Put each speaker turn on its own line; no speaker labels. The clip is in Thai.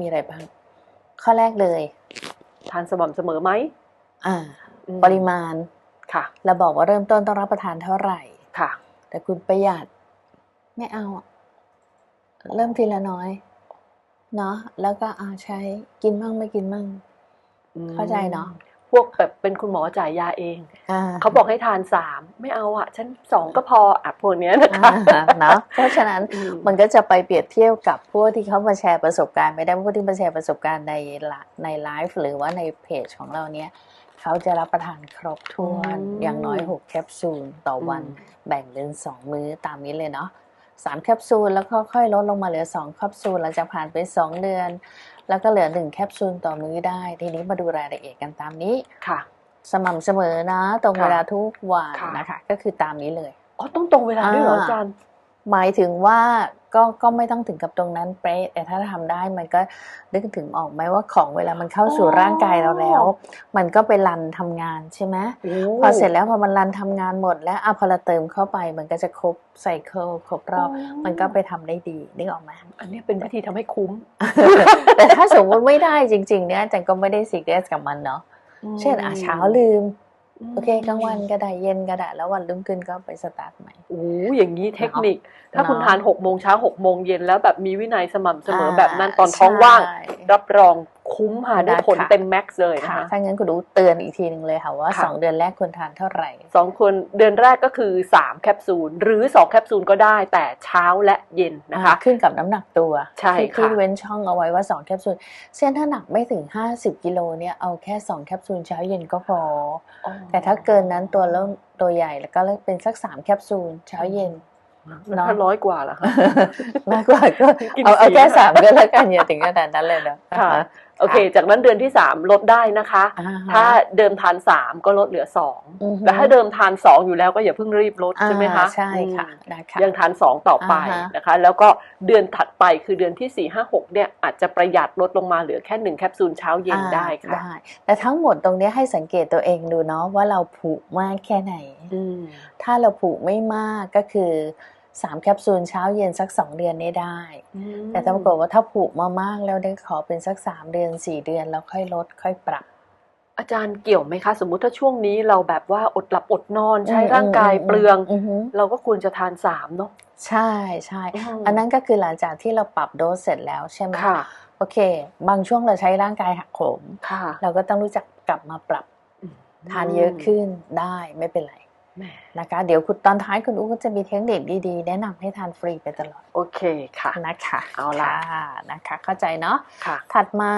มีอะไรบ้าง ข้อแรกเลย
ทานสม่ำเสมอไหม
อ่า
อืม
ปริมาณ
ค่ะ
เราบอกว่าเริ่มต้นต้องรับประทานเท่าไหร่
ค่ะ
แต่คุณประหยัดไม่เอาอะเริ่มทีละน้อย เนาะแล้วก็อาใช้กินมั่งไม่กินมั่ง เข้าใจเนอะ
พวกแบบเป็นคุณหมอจ่ายยาเอง
อ่า
เขาบอกให้ทานสามไม่เอาอะฉันสองก็พออะพวกเนี้ยนะคะ
อ่าเนาะเพราะฉะนั้น
อืม
มันก็จะไปเปรียบเทียบกับพวกที่เขามาแชร์ประสบการณ์ไม่ได้พวกที่มาแชร์ประสบการณ์ในละในไลฟ์หรือว่าในเพจของเราเนี้ยเขาจะรับประทานครบถ้วน
อืม
อย่างน้อย6แคปซูลต่อวัน
อืม
แบ่งเป็นสองมื้อตามนี้เลยเนาะสามแคปซูลแล้วก็ค่อยลดลงมาเหลือสองแคปซูลหลังจากผ่านไปสองเดือน แล้วก็เหลือหนึ่งแคปซูลต่อมื้อได้ ทีนี้มาดูรายละเอียดกันตามนี้
ค่ะ
สม่ำเสมอนะ ตรง
ค่ะ
เวลาทุกวัน
ค่ะ
นะคะ ก็คือตามนี้เลย
อ๋อต้องตรงเวลาด้วยเหรอ
อ่า
อาจารย์
หมายถึงว่าก็ก็ไม่ต้องถึงกับตรงนั้นเป๊ะแต่ถ้าทำได้มันก็นึกถึงออกไหมว่าของเวลามันเข้าสู่
อ๋อ
ร่างกายเราแล้ว มันก็ไปรันทำงานใช่ไหม
โอ้
พอเสร็จแล้วพอมันรันทำงานหมด แล้วอะพอเราเติมเข้าไปมันก็จะครบไซเคิลครบรอบมันก็ไปทำได้ดีนึกออกไหม
อันนี้เป็นวิธีทำให้คุ้ม
แต่ถ้าสมมติไม่ได้จริง ๆ เนี่ยอาจันก็ไม่ได้ซีเรียสกับมันเนาะเช่นอะเช้าลืม โอเคกลางวันก็ได้เย็นก็ได้แล้ววันรุ่งขึ้นก็ไปสตาร์ทใหม่
โอ้อย่างนี้เทคนิค ถ้าคุณ
เนาะ
ทานหกโมงเช้าหกโมงเย็นแล้วแบบมีวินัยสม่ำเสมอ
อ่า
แบบนั้นตอนท้องว่าง
ใช่
รับรอง คุ้มค่ะได้ผล
นะคะ
เต็มแม็กซ์เลยนะ
ค่ะ
คะ
ถ้างั้นคุณดูเตือนอีกทีหนึ่งเลยค่ะว่า
ค่ะ
สองเดือนแรกควรทานเท่าไหร่
สองคนเดือนแรกก็คือสามแคปซูล หรือสองแคปซูลก็ได้แต่เช้าและเย็นนะคะ
อ่าขึ้นกับน้ำหนักตัว
ใช่
ที่
ค่ะ
ที่เว้นช่องเอาไว้ว่า 2 แคปซูลเส้นถ้าหนักไม่ถึง 50กิโลเนี่ยเอาแค่ 2 แคปซูลเช้าเย็นก็พอ
อ๋อ
แต่ถ้าเกินนั้นตัวเริ่มตัวใหญ่แล้วก็เป็นสัก 3 แคปซูลเช้าเย็น
แล้วถ้าร้อยกว่าล่ะคะ
มากกว่าก็
กิน
เอาเอา
ฟรี
แค่สามก็แล้วกันอย่าถึงขนาดนั้นเลยนะ
ค่ะโอเค จากนั้นเดือนที่สามลดได้นะคะ
อ่ฮะ
ถ้าเดิมทานสามก็ลดเหลือสอง
อือฮึ
แต่ถ้าเดิมทานสองอยู่แล้วก็อย่าเพิ่งรีบลดใช่ไหมคะ
อ่าใช่ค่ะ
อืม
นะคะ
ยังทานสองต่อไป
อ่าฮะ
นะคะ แล้วก็เดือนถัดไปคือเดือนที่สี่ห้าหกเนี่ยอาจจะประหยัดลดลงมาเหลือแค่หนึ่งแคปซูลเช้าเย็น
อ่า
ได้ค่ะ
ได้แต่ทั้งหมดตรงเนี้ยให้สังเกตตัวเองดูเนาะว่าเราผุมากแค่ไหน
อืม
ถ้าเราผุไม่มากก็คือ สามแคปซูลเช้าเย็นสักสองเดือนนี้ได้ แต่ถ้าปรากฏว่าถ้าผุมามากแล้วได้ขอเป็นสักสามเดือนสี่เดือนแล้วค่อยลดค่อยปรับ
อาจารย์เกี่ยวไหมคะ สมมุติถ้าช่วงนี้เราแบบว่าอดหลับอดนอนใช้
อืม
ร่างกาย
อืม
เปลือง
อือฮึ
เราก็ควรจะทานสามเนาะ
ใช่ใช่
อืม
อันนั้นก็คือหลังจากที่เราปรับโดสเสร็จแล้วใช่ไหม
ค่ะ
โอเค บางช่วงเราใช้ร่างกายหักโหม
ค่ะ
เราก็ต้องรู้จักกลับมาปรับทานเยอะขึ้นได้ไม่เป็นไร
แหม
นะคะ เดี๋ยวคุณตอนท้ายคุณอุ๊ก็จะมีเทคนิคดีๆ แนะนำให้ทานฟรีไปตลอด
โอเคค่ะ
นะคะ
เอาล่ะ
ค่ะนะคะ เข้าใจเนาะ
ค่ะ
ถัดมา